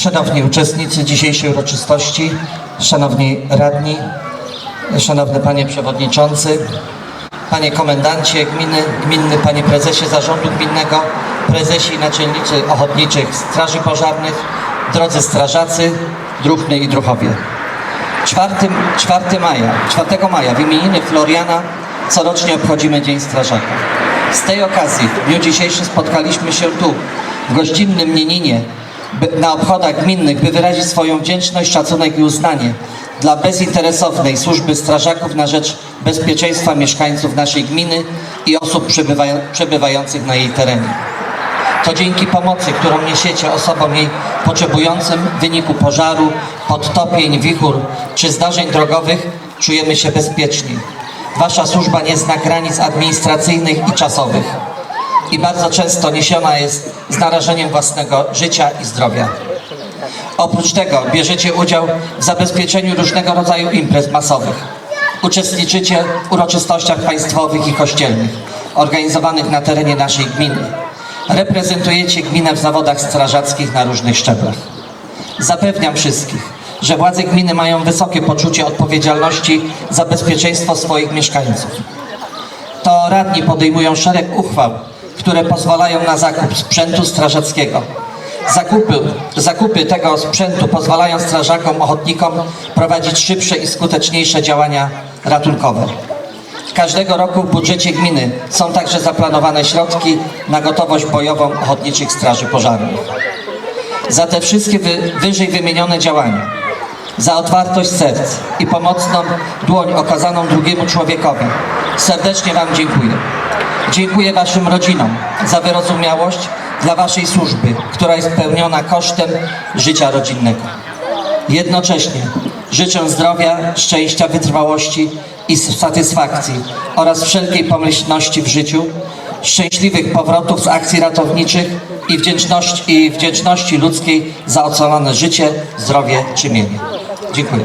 Szanowni uczestnicy dzisiejszej uroczystości, szanowni radni, szanowny panie przewodniczący, panie komendancie gminy, gminny panie prezesie zarządu gminnego, prezesi i naczelnicy ochotniczych straży pożarnych, drodzy strażacy, druhny i druhowie. 4, 4 maja, 4 maja w imieniny Floriana corocznie obchodzimy Dzień Strażaka. Z tej okazji w dniu dzisiejszym spotkaliśmy się tu, w gościnnym Nieninie, na obchodach gminnych, by wyrazić swoją wdzięczność, szacunek i uznanie dla bezinteresownej służby strażaków na rzecz bezpieczeństwa mieszkańców naszej gminy i osób przebywają, przebywających na jej terenie. To dzięki pomocy, którą niesiecie osobom jej potrzebującym w wyniku pożaru, podtopień, wichur czy zdarzeń drogowych czujemy się bezpieczni. Wasza służba nie zna granic administracyjnych i czasowych i bardzo często niesiona jest z narażeniem własnego życia i zdrowia. Oprócz tego bierzecie udział w zabezpieczeniu różnego rodzaju imprez masowych. Uczestniczycie w uroczystościach państwowych i kościelnych organizowanych na terenie naszej gminy. Reprezentujecie gminę w zawodach strażackich na różnych szczeblach. Zapewniam wszystkich, że władze gminy mają wysokie poczucie odpowiedzialności za bezpieczeństwo swoich mieszkańców. To radni podejmują szereg uchwał, które pozwalają na zakup sprzętu strażackiego. Zakupy, zakupy tego sprzętu pozwalają strażakom, ochotnikom prowadzić szybsze i skuteczniejsze działania ratunkowe. Każdego roku w budżecie gminy są także zaplanowane środki na gotowość bojową ochotniczych straży pożarnych. Za te wszystkie wy, wyżej wymienione działania, za otwartość serc i pomocną dłoń okazaną drugiemu człowiekowi, serdecznie Wam dziękuję. Dziękuję Waszym rodzinom za wyrozumiałość dla Waszej służby, która jest pełniona kosztem życia rodzinnego. Jednocześnie życzę zdrowia, szczęścia, wytrwałości i satysfakcji oraz wszelkiej pomyślności w życiu, szczęśliwych powrotów z akcji ratowniczych i wdzięczności, i wdzięczności ludzkiej za ocalone życie, zdrowie czy mienie. Dziękuję.